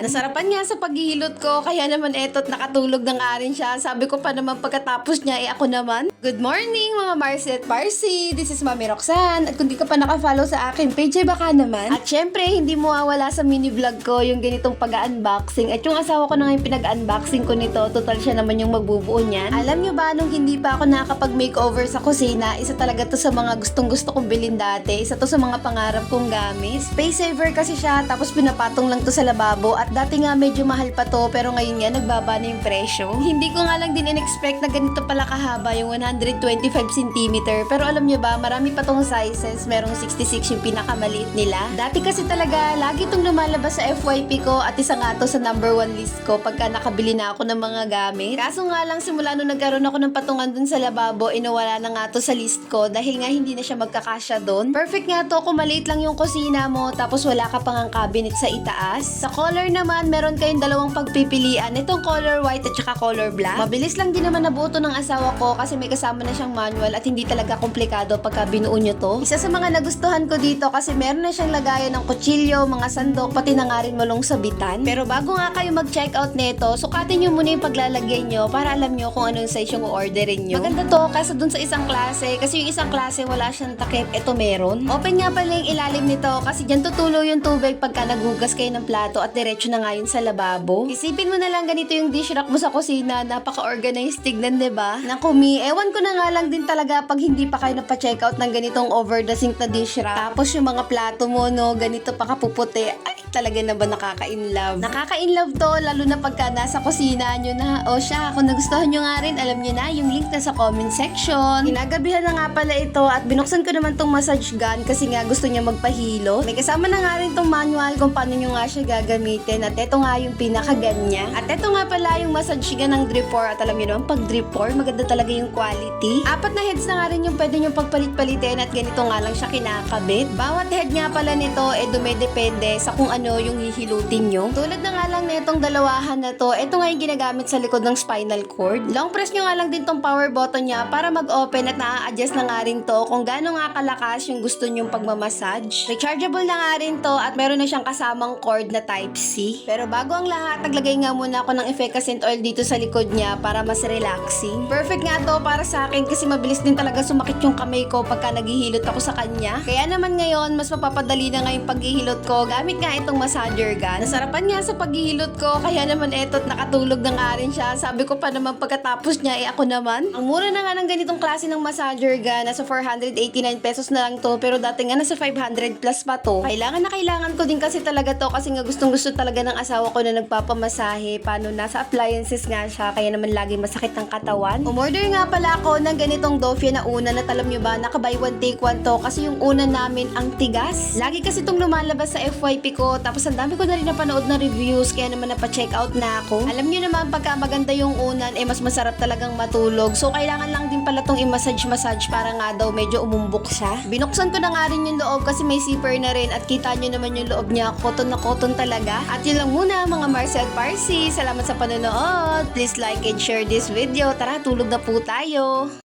Nasarapan nga sa paghihilot ko, kaya naman etot nakatulog na nga rin siya. Sabi ko pa naman pagkatapos niya, eh ako naman. Good morning mga Marcy at Parsi! This is Mami Roxanne. At kung di ka pa nakafollow sa akin page, eh baka naman. At syempre, hindi mo mawala sa mini vlog ko yung ganitong pag-unboxing. At yung asawa ko na ngayon pinag-unboxing ko nito, total siya naman yung magbubuo niyan. Alam nyo ba, nung hindi pa ako nakakapag-makeover sa kusina, isa talaga to sa mga gustong gusto kong bilhin dati. Isa to sa mga pangarap kong gamit. Space saver kasi siya, tapos pinapatong lang to sa lababo. At dati nga medyo mahal pa to, pero ngayon nga nagbaba na yung presyo. Hindi ko nga lang din in-expect na ganito pala kahaba yung 125 cm. Pero alam nyo ba, marami pa tong sizes. Merong 66 yung pinakamaliit nila. Dati kasi talaga, lagi itong lumalabas sa FYP ko at isa nga to sa number one list ko pagka nakabili na ako ng mga gamit. Kaso nga lang, simula nung nagkaroon ako ng patungan dun sa lababo, inawala na nga to sa list ko dahil nga hindi na siya magkakasya doon. Perfect nga to kung maliit lang yung kusina mo tapos wala ka pang ang cabinet sa itaas. Sa color naman, meron kayong dalawang pagpipilian. Itong color white at saka color black. Mabilis lang din naman nabuto ng asawa ko kasi may kasama na siyang manual at hindi talaga komplikado pagka binuo nyo to. Isa sa mga nagustuhan ko dito kasi meron na siyang lagayan ng kutsilyo, mga sandok, pati na nga rin malong sabitan. Pero bago nga kayo mag-check out nito, sukatin nyo muna yung paglalagay nyo para alam nyo kung anong size yung orderin nyo. Maganda to kasi dun sa isang klase, kasi yung isang klase wala siyang takip, ito meron. Open nga pala yung ilalim nito kasi dyan tutulo yung tubig pagka nagugas kayo ng plato at diretso na nga yun sa lababo. Isipin mo na lang ganito yung dish rack mo sa kusina, napaka-organized tignan, ba? Naku, mi, ewan ko na nga lang din talaga pag hindi pa kayo napa-check out ng ganitong over the sink na dish rack. Tapos yung mga plato mo, no, ganito pa kapuputi. Ay, talaga na ba nakaka-inlove? Nakaka-inlove to, lalo na pagka nasa kusina nyo na. O siya, kung nagustuhan nyo nga rin, alam nyo na, yung link na sa comment section. Ginagabihan na nga pala ito at binuksan ko naman tong massage gun kasi nga gusto niya magpahilo. May kasama na nga rin tong manual kung paano nyo nga siya gagamitin at ito nga yung pinaka-gun niya. At ito nga pala yung massage gun ng drip pour at alam nyo naman, pag drip pour, maganda talaga yung quality. Apat na heads na nga rin yung pwede nyo pagpalit-palitin at ganito nga lang siya kinakabit. Bawat head nga pala nito, eh dumedepende sa kung ano yung hihilutin nyo. Tulad na nga lang na itong dalawahan na to, ito nga yung ginagamit sa likod ng spinal cord. Long press nyo nga lang din tong power button niya para mag-open at na-adjust na nga rin to kung gaano nga kalakas yung gusto nyong pagmamassage. Rechargeable na nga rin to at meron na siyang kasamang cord na type C. Pero bago ang lahat, naglagay nga muna ako ng efficacent oil dito sa likod niya para mas relaxing. Perfect nga to para sa akin kasi mabilis din talaga sumakit yung kamay ko pagka naghihilot ako sa kanya. Kaya naman ngayon, mas mapapadali na nga paghihilot ko gamit nga itong massager gun. Nasarapan nga sa paghihilot ko, kaya naman etot nakatulog na nga rin siya. Sabi ko pa naman pagkatapos niya, eh ako naman. Ang mura na nga ng ganitong klase ng massager gun, nasa 489 pesos na lang to, pero dati nga nasa 500 plus pa to. Kailangan na kailangan ko din kasi talaga to kasi nga gustong gusto talaga ng asawa ko na nagpapamasahe. Paano nasa appliances nga siya, kaya naman lagi masakit ang katawan. Umorder nga pala ako ng ganitong Dofia na una na talam nyo ba, naka-buy one take one to kasi yung una namin ang tigas. Lagi kasi itong lumalabas sa FYP ko, tapos ang dami ko na rin napanood na reviews, kaya naman napa-check out na ako. Alam nyo naman, pagka maganda yung unan, eh mas masarap talagang matulog. So, kailangan lang din pala tong i-massage-massage para nga daw medyo umumbok siya. Binuksan ko na nga rin yung loob kasi may zipper na rin at kita nyo naman yung loob niya, cotton na cotton talaga. At yun lang muna mga Marcel Parsi. Salamat sa panonood. Please like and share this video. Tara, tulog na po tayo.